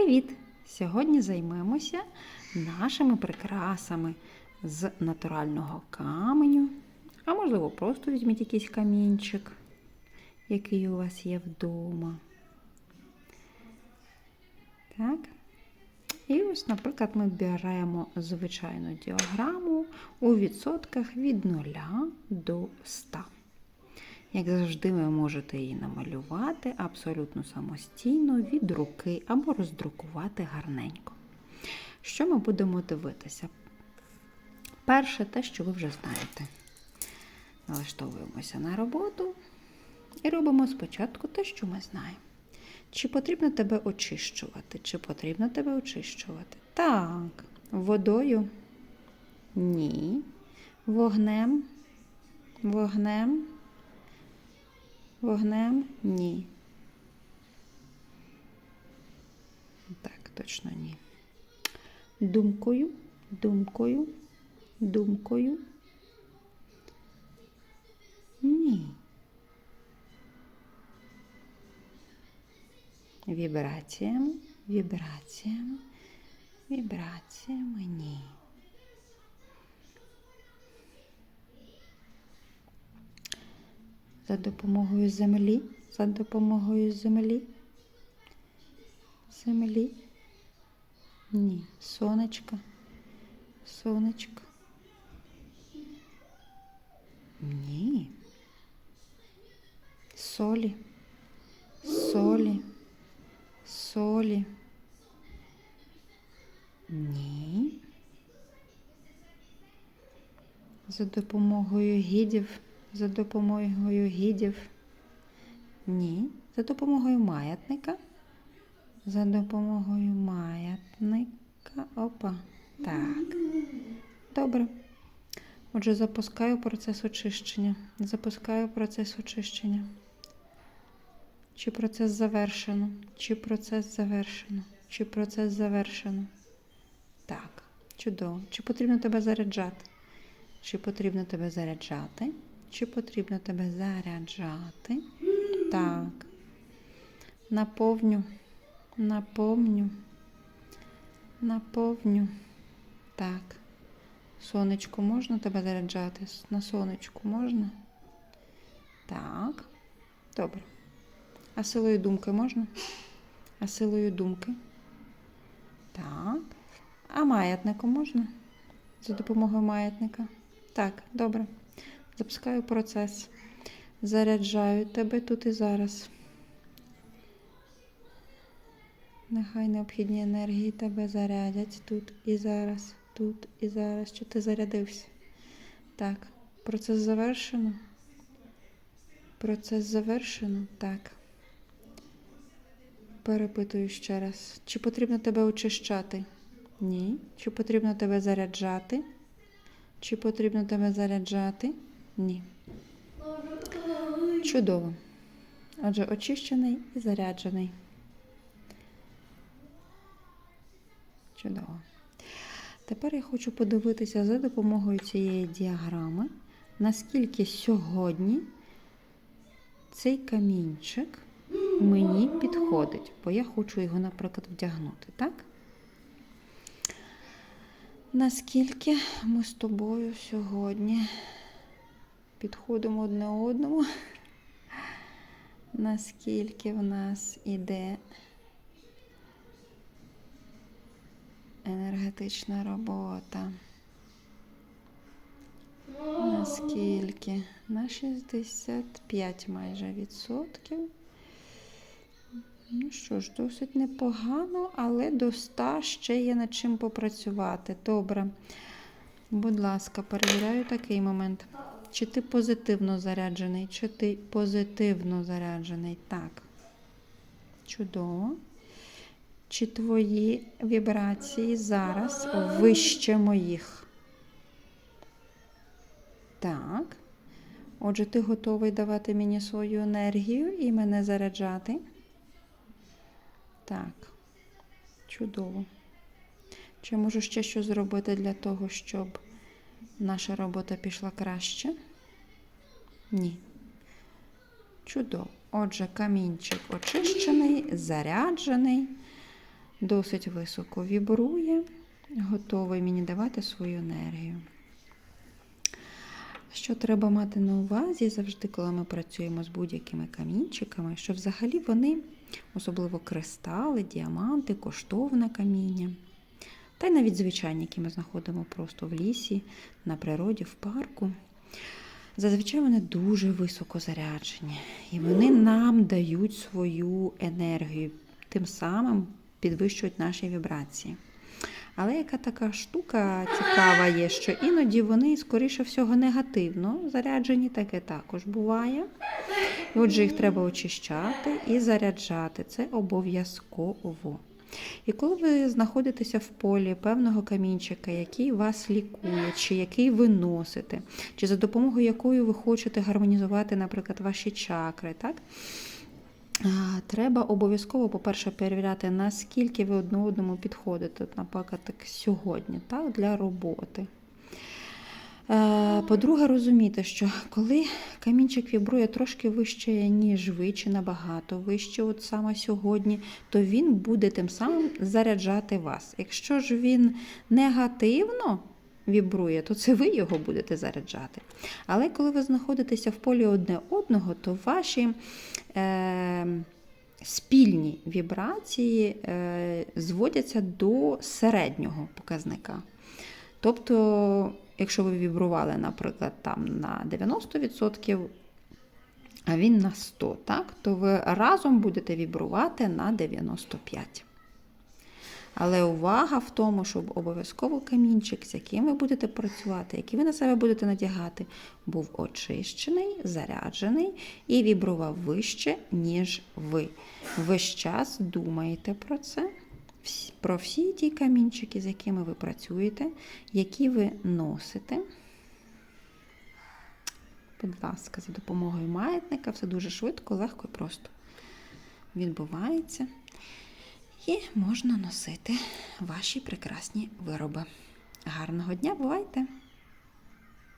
Привіт! Сьогодні займемося нашими прикрасами з натурального каменю. А можливо, просто візьміть якийсь камінчик, який у вас є вдома. Так. І ось, наприклад, ми беремо звичайну діаграму у відсотках від 0 до 100. Як завжди, ви можете її намалювати абсолютно самостійно від руки або роздрукувати гарненько. Що ми будемо дивитися? Перше, те, що ви вже знаєте. Налаштовуємося на роботу і робимо спочатку те, що ми знаємо. Чи потрібно тебе очищувати? Чи потрібно тебе очищувати? Так. Водою? Ні. Вогнем? Вогнем? Вогнем? Ні. Так, точно ні. Думкою, думкою, думкою. Ні. Вібраціями, вібраціями, вібраціями ні. За допомогою землі, за допомогою землі. Землі. Ні. Сонечка. Сонечко. Ні. Солі. Солі. Солі. Ні. За допомогою гідів. За допомогою гідів. Ні. За допомогою маятника. За допомогою маятника. Опа. Так. Добре. Отже, запускаю процес очищення. Запускаю процес очищення. Чи процес завершено? Чи процес завершено? Чи процес завершено? Так, чудово. Чи потрібно тебе заряджати? Чи потрібно тебе заряджати? Чи потрібно тебе заряджати? Так. Наповню. Наповню. Наповню. Так. Сонечку можна тебе заряджати? На сонечку можна? Так. Добре. А силою думки можна? А силою думки? Так. А маятником можна? За допомогою маятника? Так, добре. Запускаю процес. Заряджаю тебе тут і зараз. Нехай необхідні енергії тебе зарядять тут і зараз, тут і зараз. Чи ти зарядився? Так. Процес завершено. Процес завершено. Так. Перепитую ще раз. Чи потрібно тебе очищати? Ні. Чи потрібно тебе заряджати? Чи потрібно тебе заряджати? Ні. Чудово. Отже, очищений і заряджений. Чудово. Тепер я хочу подивитися за допомогою цієї діаграми, наскільки сьогодні цей камінчик мені підходить, бо я хочу його, наприклад, вдягнути, так? Наскільки ми з тобою сьогодні підходимо одне одному? Наскільки в нас іде енергетична робота? Наскільки? На 65 майже відсотків. Ну що ж, досить непогано, але до 100 ще є над чим попрацювати. Добре. Будь ласка, перевіряю такий момент. Чи ти позитивно заряджений, чи ти позитивно заряджений? Так. Чудово. Чи твої вібрації зараз вище моїх? Так. Отже, ти готовий давати мені свою енергію і мене заряджати? Так, чудово. Чи можу ще щось зробити для того, щоб наша робота пішла краще? Ні. Чудово. Отже, камінчик очищений, заряджений. досить високо вібрує, готовий мені давати свою енергію. Що треба мати на увазі завжди, коли ми працюємо з будь-якими камінчиками, що взагалі вони, особливо кристали, діаманти, коштовне каміння, та й навіть звичайні, які ми знаходимо просто в лісі, на природі, в парку. Зазвичай вони дуже високо заряджені, і вони нам дають свою енергію, тим самим підвищують наші вібрації. Але яка така штука цікава є, що іноді вони, скоріше всього, негативно заряджені, таке також буває. Отже, їх треба очищати і заряджати. Це обов'язково. І коли ви знаходитеся в полі певного камінчика, який вас лікує, чи який ви носите, чи за допомогою якої ви хочете гармонізувати, наприклад, ваші чакри, так? Треба обов'язково, по-перше, перевіряти, наскільки ви одне одному підходите, наприклад, сьогодні, так, для роботи. Е, По-друге, розуміти, що коли камінчик вібрує трошки вище, ніж ви, чи набагато вище, от саме сьогодні, то він буде тим самим заряджати вас. Якщо ж він негативно вібрує, то це ви його будете заряджати. Але коли ви знаходитеся в полі одне одного, то ваші е, спільні вібрації е, зводяться до середнього показника. Тобто, якщо ви вібрували, наприклад, там на 90%, а він на 100%, так, то ви разом будете вібрувати на 95%. Але увага в тому, щоб обов'язково камінчик, з яким ви будете працювати, який ви на себе будете надягати, був очищений, заряджений і вібрував вище, ніж ви. Весь час думайте про це, про всі ті камінчики, з якими ви працюєте, які ви носите. Будь ласка, за допомогою маятника все дуже швидко, легко і просто відбувається. І можна носити ваші прекрасні вироби. Гарного дня, бувайте!